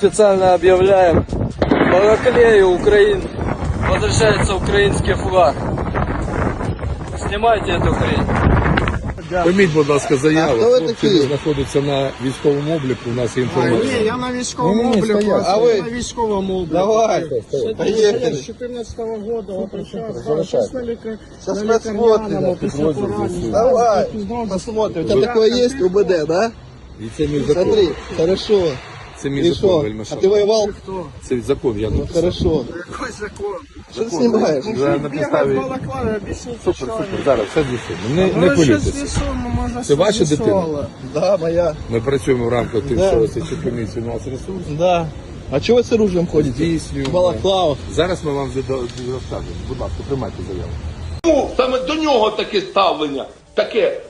Официально объявляем, в Балаклее Украин возвращается украинский флаг. Снимайте эту хрень. Прийміть, будь ласка, заяву. А хто ви Хлопці такі? знаходяться на військовому обліку, у нас є Ні, інформація. я на військовому Ні-ні-ні, обліку, стоять. а А ви на військовому обліку. Давай, Я поехали. з 14 года, вот сейчас, на лікар... Сейчас на лікарняному, після поранення. Давай, посмотрим. У тебя такое есть УБД, да? І це мій закон. Смотри, хорошо. Це мій И закон, что? вельми А шановний. ты воевал? Це закон, я написав. Хорошо. Який закон? Что ты снимаешь? За на Бігать підставі. в балаклаві, об'ясніть, Супер, що супер. ви. Зараз все з'ясуємо. Не, Ну, не ви щось хвилюйтеся. з'ясуємо, може, Це ваша щось дитина? з'ясували. Да, моя. Ми працюємо в рамках тих, Да. що слідчі комісії у нас ресурс. Да. А чего вы с оружием ходите? Здійснюємо. В балаклавах. Зараз ми вам вже до- розкажемо. Будь ласка, приймайте заяву. Чому саме до нього таке ставлення, таке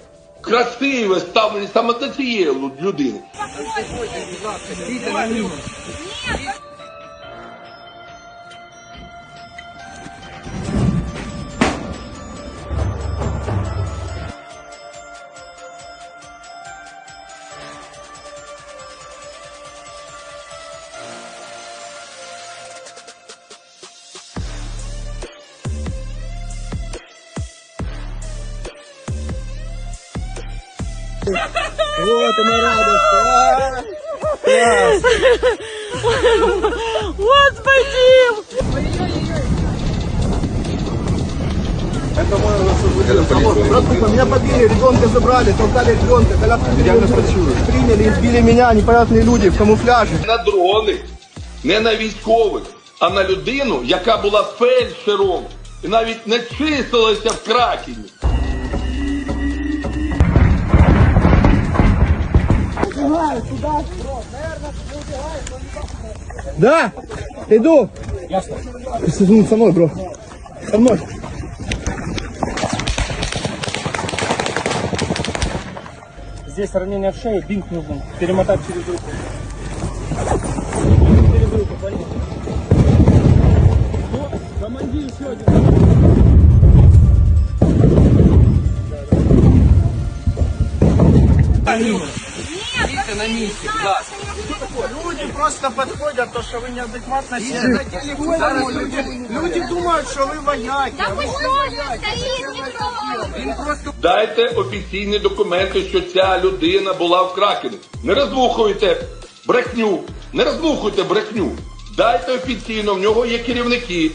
красиве ставлення саме до цієї лю- людини? Вот она радость. а. Братуха, меня побили, ребенка забрали, толкали ребенка, когда приняли, избили меня непонятные люди в камуфляже. На дрони, не на військових, а на людину, яка була фельдшером і навіть не числилася в кракені. Да, иду. Ясно. Со мной, бро. Со мной. Здесь ранение в шее, бинт нужен. Перемотать через руку. Через руку, понял? Командир еще один. Люди просто підходять, то що ви неадекватно себе. Зараз люди, люди думають, що ви вояки. Да вы что никто? Дайте офіційні документи, що ця людина була в кракені. Не роздмухуйте брехню, не роздмухуйте брехню. Дайте офіційно, в нього є керівники.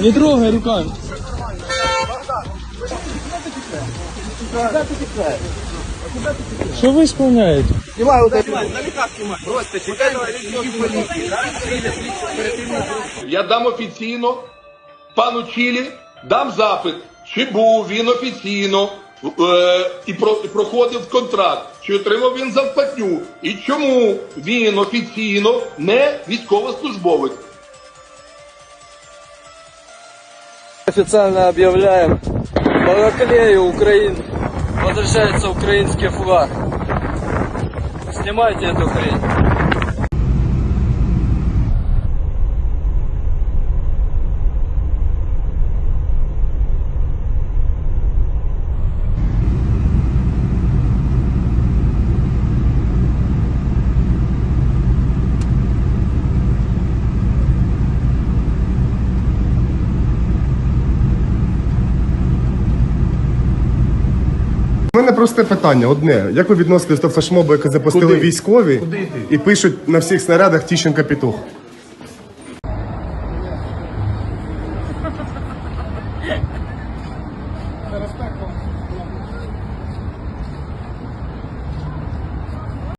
Не трогай руками. Что вы исполняете? Снимай вот это. Я дам офіційно пану Чілі, дам запит, чи був він офіційно і, проходив контракт, чи отримав він зарплатню, і чому він офіційно не військовослужбовець. Официально объявляем, в Балаклее Украин возвращается украинский флаг. Снимайте эту хрень. Мене просте питання, одне. Як ви відноситесь до флешмобу, яке запустили військові і пишуть на всіх снарядах Тіщенка Петух?